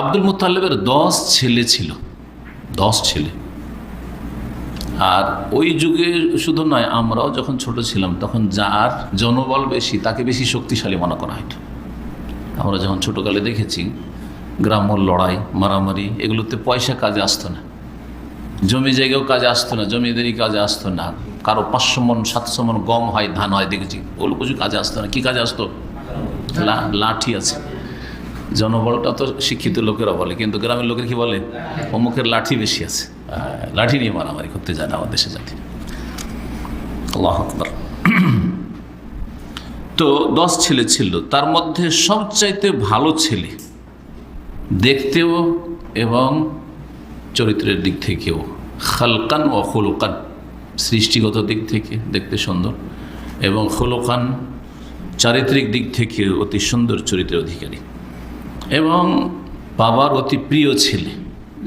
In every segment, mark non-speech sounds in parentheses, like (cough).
আব্দুল মুতাল্লিবের দশ ছেলে ছিল, দশ ছেলে। আর ওই যুগে শুধু নয়, আমরাও যখন ছোট ছিলাম, তখন যার জনবল বেশি, তাকে বেশি শক্তিশালী মনে করা হয়তো আমরা যখন ছোটোকালে দেখেছি, গ্রাম্য লড়াই, মারামারি, এগুলোতে পয়সা কাজে আসতো না। জমি জায়গাও কাজে আসতো না, জমিদারি কাজে আসতো না। কারও পাঁচশো মন, সাতশো মন গম হয়, ধান হয়, দেখেছি। ওগুলো কিছু কাজে আসতো না। কি কাজে আসতো? লাঠি আছে। জনবলটা তো শিক্ষিত লোকেরা বলে, কিন্তু গ্রামের লোকের কি বলে? অমুকের লাঠি বেশি আছে। লাঠি নিয়ে মারামারি করতে যায় না আমার দেশে জাতি। আল্লাহ আকবর। (clears throat) তো দশ ছেলে ছিল। তার মধ্যে সবচাইতে ভালো ছেলে দেখতেও এবং চরিত্রের দিক থেকেও। খালকান ও খুলকান, সৃষ্টিগত দিক থেকে দেখতে সুন্দর এবং খুলকান চারিত্রিক দিক থেকে অতি সুন্দর চরিত্রের অধিকারী। এবং বাবার অতি প্রিয় ছেলে,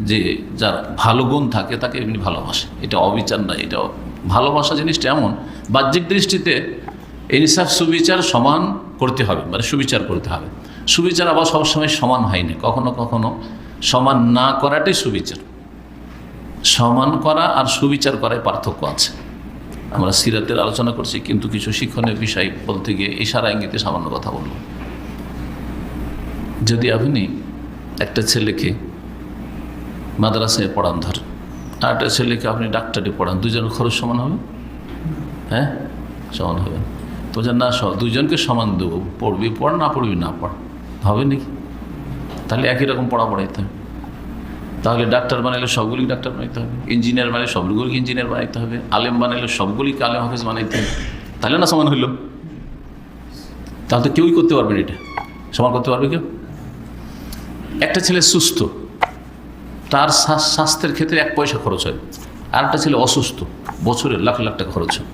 যে যার ভালো গুণ থাকে তাকে এমনি ভালোবাসে এটা অবিচার নয়, এটা ভালোবাসা জিনিসটা এমন, বাহ্যিক দৃষ্টিতে ইনসাফ সুবিচার সমান করতে হবে মানে সুবিচার করতে হবে। সুবিচার আবার সবসময় সমান হয় না, কখনো কখনো সমান না করাটাই সুবিচার। সমান করা আর সুবিচার করায় পার্থক্য আছে। আমরা সিরাতের আলোচনা করছি, কিন্তু কিছু শিক্ষণীয় বিষয় বলতে গিয়ে ইশারা ইঙ্গিতে সামান্য কথা বলব। যদি আপনি একটা ছেলেকে মাদ্রাসায় পড়ান ধর আর একটা ছেলেকে আপনি ডাক্তারি পড়ান দুজনের খরচ সমান হবে? হ্যাঁ? সমান হবে। তো না দুজনকে সমান দেবো। পড়বি, পড়, না পড়বি, না পড়। হবে নাকি? তাহলে একই রকম পড়া পড়াইতে হবে। তাহলে ডাক্তার বানাইলে সবগুলি ডাক্তার বানাইতে হবে। ইঞ্জিনিয়ার বানাইলে সবগুলিকে ইঞ্জিনিয়ার বানাইতে হবে। আলেম বানাইলে সবগুলিকে আলেম হাফেজ বানাইতে হবে। তাহলে না সমান হইল? তাহলে তো কেউই করতে পারবে না এটা। সমান করতে পারবে কেউ? একটা ছেলে সুস্থ, তার স্বাস্থ্যের ক্ষেত্রে এক পয়সা খরচ হয়। আর একটা ছেলে অসুস্থ, বছরে লাখ লাখ টাকা খরচ হয়।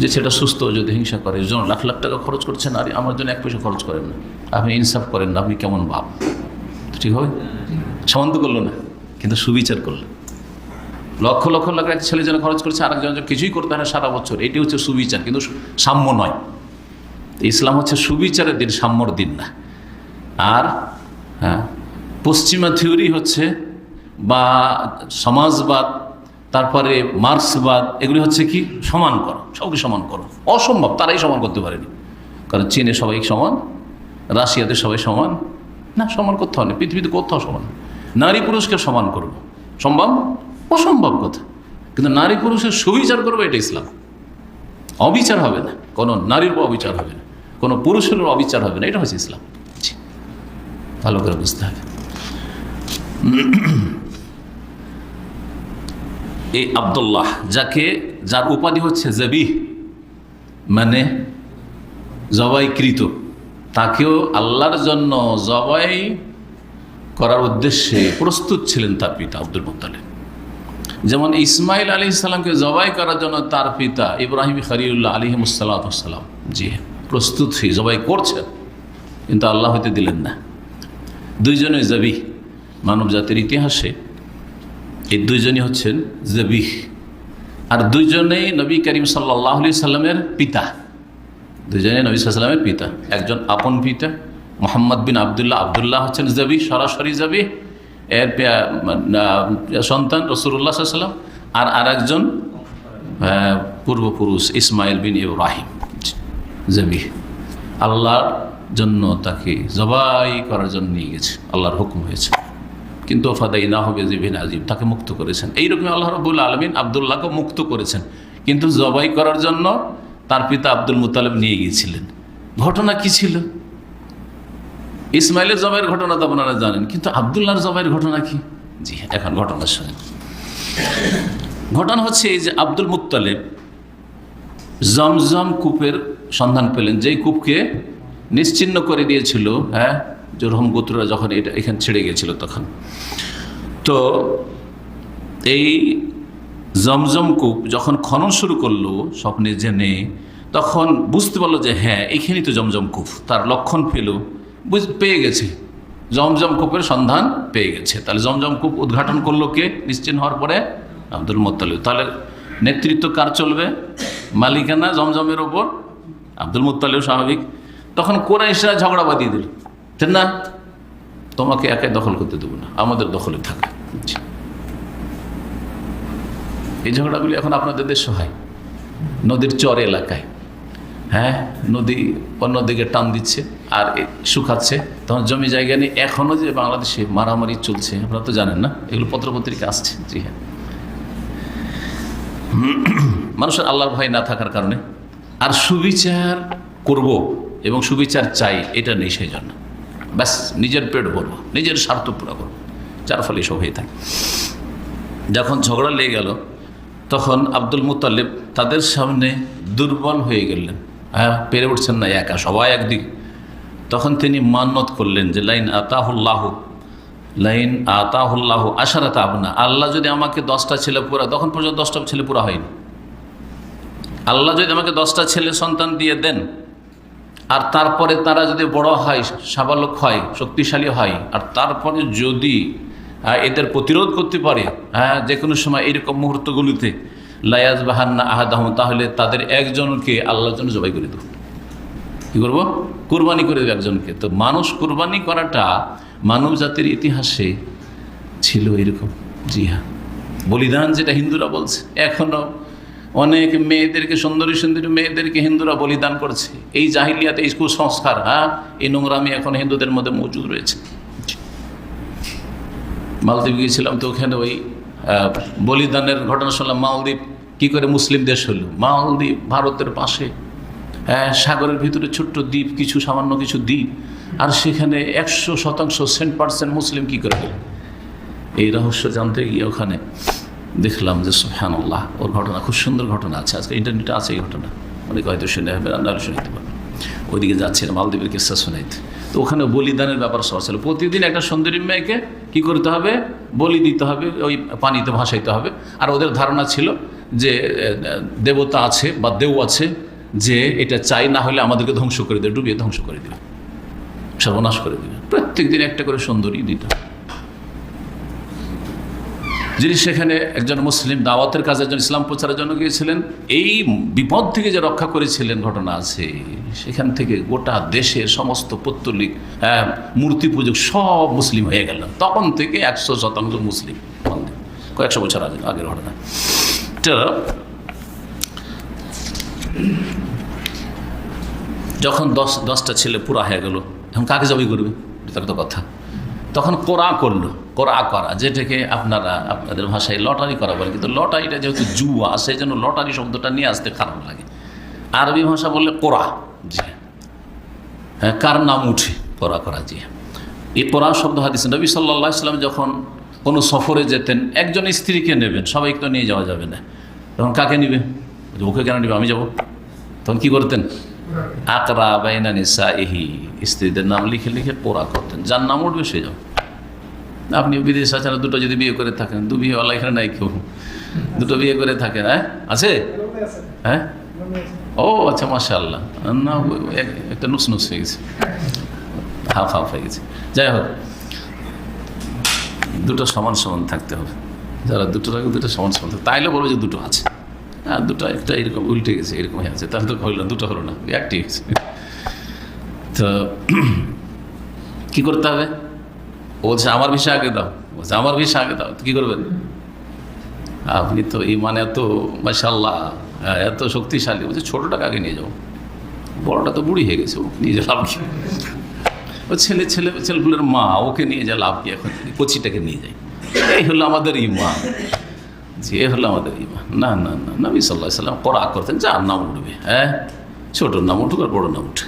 যে সেটা সুস্থ যদি হিংসা করে জন্য লাখ লাখ টাকা খরচ করছেন আর আমার জন্য এক পয়সা খরচ করেন না। আপনি ইনসাফ করেন না, আপনি কেমন ভাব? ঠিক হবে? সমান্ত করল না, কিন্তু সুবিচার করল। লক্ষ লক্ষ লাখ এক ছেলে যেন খরচ করছে, আরেকজন কিছুই করতে হয় না সারা বছর, এটি হচ্ছে সুবিচার, কিন্তু সাম্য নয়। ইসলাম হচ্ছে সুবিচারের দিন, সাম্যর দিন না। আর হ্যাঁ। পশ্চিমা থিওরি হচ্ছে বা সমাজবাদ, তারপরে মার্ক্সবাদ, এগুলি হচ্ছে কি? সমান করো, সবকে সমান করো। অসম্ভব, তারাই সমান করতে পারেনি। কারণ চীনে সবাই সমান, রাশিয়াতে সবাই সমান। না, সমান করতে না, পৃথিবীতে কোথাও সমান। নারী পুরুষকে সমান করব। সম্ভব? অসম্ভব কথা। কিন্তু নারী পুরুষের সুবিচার করব, এটা ইসলাম। অবিচার হবে না। কোনো নারীর অবিচার হবে না। কোনো পুরুষের অবিচার হবে না। এটা হচ্ছে ইসলাম। ভালো করে বুঝতে হবে। (clears throat) এই আবদুল্লাহ, যাকে, যার উপাধি হচ্ছে জবি মানে জবাইকৃত, তাকেও আল্লাহর জন্য জবাই করার উদ্দেশ্যে প্রস্তুত ছিলেন তার পিতা আব্দুল মুতালিব যেমন ইসমাইল আলী ইসলামকে জবাই করার জন্য তার পিতা ইব্রাহিম খরিউল্লাহ আলিহিমসাল্লাম জি প্রস্তুত হয়ে জবাই করছেন, কিন্তু আল্লাহ হইতে দিলেন না। দুইজনে জবি, মানব জাতির ইতিহাসে। এই দুইজনই হচ্ছেন জবিহ আর দুইজনেই নবী করিম সাল্লাহ সাল্লামের পিতা। দুজনে নবী সাল্লামের পিতা। একজন আপন পিতা, মোহাম্মদ বিন আবদুল্লাহ। আবদুল্লাহ হচ্ছেন জবি, সরাসরি জবি। এর সন্তান রসুল্লাহ সাল্লাম। আর আর একজন পূর্বপুরুষ ইসমাইল বিন ইব্রাহিম। জবি। আল্লাহর জন্য তাকে জবাই করার জন্য নিয়ে গেছে। আল্লাহর হুকুম হয়েছে। কিন্তু ফাদাই না হবে জিবিন আজিম তাকে মুক্ত করেছেন। এইরকম আল্লাহ রবুল আলমিন আবদুল্লাহকে মুক্ত করেছেন। কিন্তু জবাই করার জন্য তার পিতা আব্দুল মুতালেব নিয়ে গিয়েছিলেন। ঘটনা কি ছিল? ইসমাইলের জবাইয়ের ঘটনা তো আপনারা জানেন কিন্তু আবদুল্লাহর জবাইয়ের ঘটনা কি? জি হ্যাঁ, এখন ঘটনা শোনেন। ঘটনা হচ্ছে এই যে আব্দুল মুতালেব জমজম কূপের সন্ধান পেলেন যেই কূপকে নিশ্চিন্ন করে দিয়েছিল হ্যাঁ? যেরকম গোত্ররা যখন এটা এখানে ছেড়ে গিয়েছিল তখন। তো এই জমজম কূপ যখন খনন শুরু করল স্বপ্নে জেনে, তখন বুঝতে পারল যে হ্যাঁ এইখানেই তো জমজম কূপ। তার লক্ষণ পেল, বুঝ, পেয়ে গেছে। জমজম কূপের সন্ধান পেয়ে গেছে। তাহলে জমজম কূপ উদ্ঘাটন করল কে? নিশ্চিন্ন হওয়ার পরে আব্দুল মোত্তালিব। তাহলে নেতৃত্ব কার চলবে? মালিকানা জমজমের ওপর? আব্দুল মুত্তালিব স্বাভাবিক। তখন কোরাইশরা ঝগড়া বাঁধিয়ে দিল। ঠিক না? তোমাকে একাই দখল করতে দেবো না, আমাদের দখলে থাকা। এই ঝগড়াগুলি এখন আপনাদের দেশে হয়। নদীর চর এলাকায়। হ্যাঁ নদী অন্যদিকে টান দিচ্ছে আর শুকাচ্ছে। তখন জমি জায়গা নিয়ে এখনও যে বাংলাদেশে মারামারি চলছে, আপনারা তো জানেন না, এগুলো পত্রপত্রিকা আসছে। জি হ্যাঁ। মানুষের আল্লাহর ভয় না থাকার কারণে আর সুবিচার করব। এবং সুবিচার চাই এটা নেই সেই জন্য। ব্যাস, নিজের পেট ভরবো, নিজের স্বার্থ পুরো করব। যার ফলে এসব হয়ে থাকে। যখন ঝগড়া লেগে গেল, তখন আব্দুল মুতালিব তাদের সামনে দুর্বল হয়ে গেলেন। হ্যাঁ পেরে উঠছেন না একা, সবাই একদিকে। তখন তিনি মান্নত করলেন যে, লাইন আতাহুল্লাহ লাইন আতাহুল্লাহ আশারাত আবনা। আল্লাহ যদি আমাকে দশটা ছেলে পুরা, তখন পর্যন্ত দশটা ছেলে পুরা হয়নি। আল্লাহ যদি আমাকে দশটা ছেলে সন্তান দিয়ে দেন আর তারপরে তারা যদি বড় হয়, সাবালক হয়, শক্তিশালী হয়, আর তারপরে যদি এদের প্রতিরোধ করতে পারে হ্যাঁ যে কোনো সময় এইরকম মুহূর্তগুলিতে, লায়াজ বাহান্না আহাদাহ তাহলে তাদের একজনকে আল্লাহর জন্য জবাই করে দেবো। কী করব? কুরবানি করে দেবে একজনকে। তো মানুষ কুরবানি করাটা মানব জাতির ইতিহাসে ছিল এরকম। জি হ্যাঁ। বলিদান যেটা হিন্দুরা বলছে এখনও অনেক মেয়েদেরকে, সুন্দরী সুন্দরী মেয়েদেরকে হিন্দুরা বলিদান করছে। এই জাহিলিয়াতে এই কুসংস্কার হ্যাঁ এই নোংরামি এখন হিন্দুদের মধ্যে মজুদ রয়েছে। মালদ্বীপ গিয়েছিলাম তো ওখানে ওই বলিদানের ঘটনা শুনলাম, মালদ্বীপ কি করে মুসলিম দেশ হলো? মালদ্বীপ ভারতের পাশে হ্যাঁ সাগরের ভিতরে ছোট্ট দ্বীপ, কিছু সামান্য কিছু দ্বীপ। আর সেখানে একশো শতাংশ সেন্ট পার্সেন্ট মুসলিম কি করে এই রহস্য জানতে গিয়ে ওখানে দেখলাম যে সুফহান আল্লাহ ওর ঘটনা খুব সুন্দর ঘটনা আছে। আজকে ইন্টারনেটে আছে এই ঘটনা। অনেকে হয়তো শুনে হবে রান্নার শুনতে পারবে ওইদিকে যাচ্ছিলাম মালদ্বীপের কিস্সা শোনাইতে তো ওখানে বলিদানের ব্যাপার সহ ছিল। প্রতিদিন একটা সুন্দরী মেয়েকে কি করতে হবে? বলি দিতে হবে, ওই পানিতে ভাসাইতে হবে। আর ওদের ধারণা ছিল যে দেবতা আছে বা দেউ আছে যে এটা চাই, না হলে আমাদেরকে ধ্বংস করে দেবে, ডুবিয়ে ধ্বংস করে দেবে। সর্বনাশ করে দেবে। প্রত্যেক দিন একটা করে সুন্দরী দিত যিনি সেখানে একজন মুসলিম, দাওয়াতের কাজে একজন ইসলাম প্রচারের জন্য গিয়েছিলেন, এই বিপদ থেকে যে রক্ষা করেছিলেন ঘটনা আছে। সেখান থেকে গোটা দেশের সমস্ত পত্তলিক মূর্তি পূজক সব মুসলিম হয়ে গেল। তখন থেকে একশো শতাংশ মুসলিম কয়েকশো বছর আগে, আগের ঘটনা। তো, যখন দশ, দশটা ছেলে পুরা হয়ে গেল এখন কাকে জবাই করবে? এটা তো কথা। তখন কোরআ করল কোরআ করা, যেটাকে আপনারা আপনাদের ভাষায় লটারি করা বলে, কিন্তু লটারিটা যেহেতু জুয়া সেই জন্য লটারি শব্দটা নিয়ে আসতে খারাপ লাগে। আরবি ভাষা বললে কোরা, জি হ্যাঁ। কার নাম উঠে কোরা করা, জি এই কোরআ শব্দ হাদিস নবী সাল্লাহ ইসলাম যখন কোনো সফরে যেতেন, একজন স্ত্রীকে নেবেন, সবাইকে তো নিয়ে যাওয়া যাবে না। তখন কাকে নেবে? ওকে কেন নেবে? আমি যাব। তখন কি করতেন? আকরা বাইনা নিসা এহি স্ত্রীদের নাম লিখে লিখে পোড়া করতেন। যার নাম উঠবে সে যাও আপনি বিদেশ আছেন, দুটো যদি বিয়ে করে থাকেন, দু বিয়েওয়ালা এখানে নাই কেউ। দুটো বিয়ে করে থাকেন হ্যাঁ? আছে? হ্যাঁ? ও আচ্ছা মাসা আল্লাহ না এক- একটা নুস নুস হয়ে গেছে। হাফ হাফ হয়ে গেছে। যাই হোক, দুটো সমান সমান থাকতে হবে। যারা দুটো থাকে, দুটো সমান সমান থাকে তাইলে বলব যে দুটো আছে। আর দুটো, একটা এরকম উল্টে গেছে এরকম হয়ে আছে। তাহলে তো হইল দুটো হলো না একটি হয়েছে তো কি করতে হবে? ও বলছে, আমার ভিসা আগে দাও। বলছে, আমার ভিসা আগে দাও কী করবেন? আপনি তো ইমান এত মাসাল্লাহ এত শক্তিশালী। বলছে ছোটোটাকে আগে নিয়ে যাও বড়টা তো বুড়ি হয়ে গেছে, ও নিয়ে যা লাভ কি? ও ছেলে ছেলে, ছেলেগুলোর মা, ওকে নিয়ে যা লাভ কি এখন? কচিটাকে নিয়ে যাই। এই হলো আমাদের ইমান। জি এ হলো আমাদের ইমান না না না, নবী সাল্লাহ সাল্লাম করা করতেন, যার নাম উঠবে হ্যাঁ? ছোটোর নাম উঠুক আর বড় নাম উঠে।